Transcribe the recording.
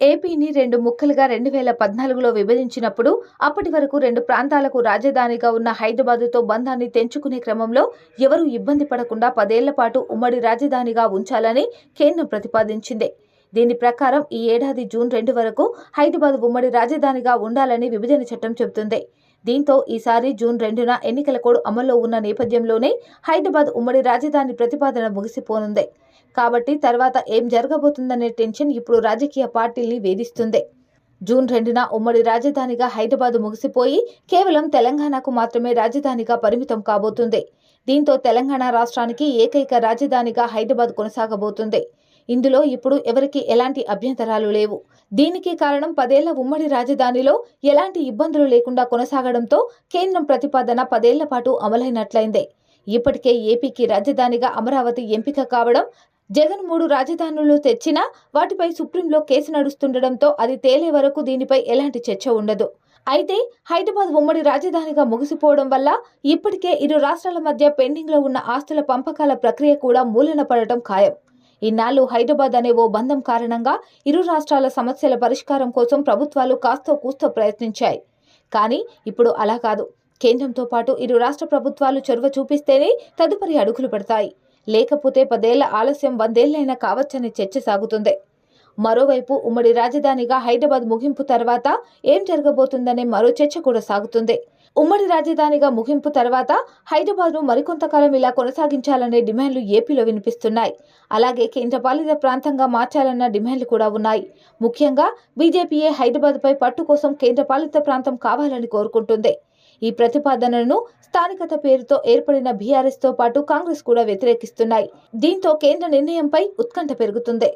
ఏపీని రెండు ముక్కలుగా రెండు వేల పద్నాలుగులో విభజించినప్పుడు అప్పటి వరకు రెండు ప్రాంతాలకు రాజధానిగా ఉన్న హైదరాబాదుతో బంధాన్ని తెంచుకునే క్రమంలో ఎవరూ ఇబ్బంది పడకుండా పదేళ్ళ పాటు ఉమ్మడి రాజధానిగా ఉంచాలని కేంద్రం ప్రతిపాదించింది. దీని ప్రకారం ఈ ఏడాది జూన్ రెండు వరకు హైదరాబాద్ ఉమ్మడి రాజధానిగా ఉండాలని విభజన చట్టం చెబుతుంది. దీంతో ఈసారి జూన్ రెండున ఎన్నికల కోడ్ అమల్లో ఉన్న నేపథ్యంలోనే హైదరాబాద్ ఉమ్మడి రాజధాని ప్రతిపాదన ముగిసిపోనుంది. కాబట్టి తర్వాత ఏం జరగబోతుందనే టెన్షన్ ఇప్పుడు రాజకీయ పార్టీల్ని వేధిస్తుంది. జూన్ రెండున ఉమ్మడి రాజధానిగా హైదరాబాద్ ముగిసిపోయి కేవలం తెలంగాణకు మాత్రమే రాజధానిగా పరిమితం కాబోతుంది. దీంతో తెలంగాణ రాష్ట్రానికి ఏకైక రాజధానిగా హైదరాబాద్ కొనసాగబోతుంది. ఇందులో ఇప్పుడు ఎవరికి ఎలాంటి అభ్యంతరాలు లేవు. దీనికి కారణం పదేళ్ళ ఉమ్మడి రాజధానిలో ఎలాంటి ఇబ్బందులు లేకుండా కొనసాగడంతో కేంద్రం ప్రతిపాదన పదేళ్ళ పాటు అమలైనట్లయింది. ఇప్పటికే ఏపీకి రాజధానిగా అమరావతి ఎంపిక కావడం జగన్ మూడు రాజధానులు తెచ్చినా వాటిపై సుప్రీంలో కేసు నడుస్తుండటంతో అది తేలే వరకు దీనిపై ఎలాంటి చర్చ ఉండదు. అయితే హైదరాబాద్ ఉమ్మడి రాజధానిగా ముగిసిపోవడం వల్ల ఇప్పటికే ఇరు రాష్ట్రాల మధ్య పెండింగ్లో ఉన్న ఆస్తుల పంపకాల ప్రక్రియ కూడా మూలన పడటం ఖాయం. ఇన్నాళ్ళు హైదరాబాద్ అనే ఓ బంధం కారణంగా ఇరు రాష్ట్రాల సమస్యల పరిష్కారం కోసం ప్రభుత్వాలు కాస్తో కూస్తో ప్రయత్నించాయి. కానీ ఇప్పుడు అలా కాదు. కేంద్రంతో పాటు ఇరు రాష్ట్ర ప్రభుత్వాలు చొరవ చూపిస్తేనే తదుపరి అడుగులు పెడతాయి. లేకపోతే పదేళ్ళ ఆలస్యం వందేళ్ళైనా కావచ్చనే చర్చ సాగుతుంది. మరోవైపు ఉమ్మడి రాజధానిగా హైదరాబాద్ ముగింపు తర్వాత ఏం జరగబోతుందనే మరో చర్చ కూడా సాగుతుంది. ఉమ్మడి రాజధానిగా ముగింపు తర్వాత హైదరాబాద్ను మరికొంతకాలం ఇలా కొనసాగించాలనే డిమాండ్లు ఏపీలో వినిపిస్తున్నాయి. అలాగే కేంద్రపాలిత ప్రాంతంగా మార్చాలన్న డిమాండ్లు కూడా ఉన్నాయి. ముఖ్యంగా బీజేపీయే హైదరాబాద్పై పట్టు కోసం కేంద్రపాలిత ప్రాంతం కావాలని కోరుకుంటుంది. ఈ ప్రతిపాదనను స్థానికత పేరుతో ఏర్పడిన బీఆర్ఎస్తో పాటు కాంగ్రెస్ కూడా వ్యతిరేకిస్తున్నాయి. దీంతో కేంద్ర నిర్ణయంపై ఉత్కంఠ పెరుగుతుంది.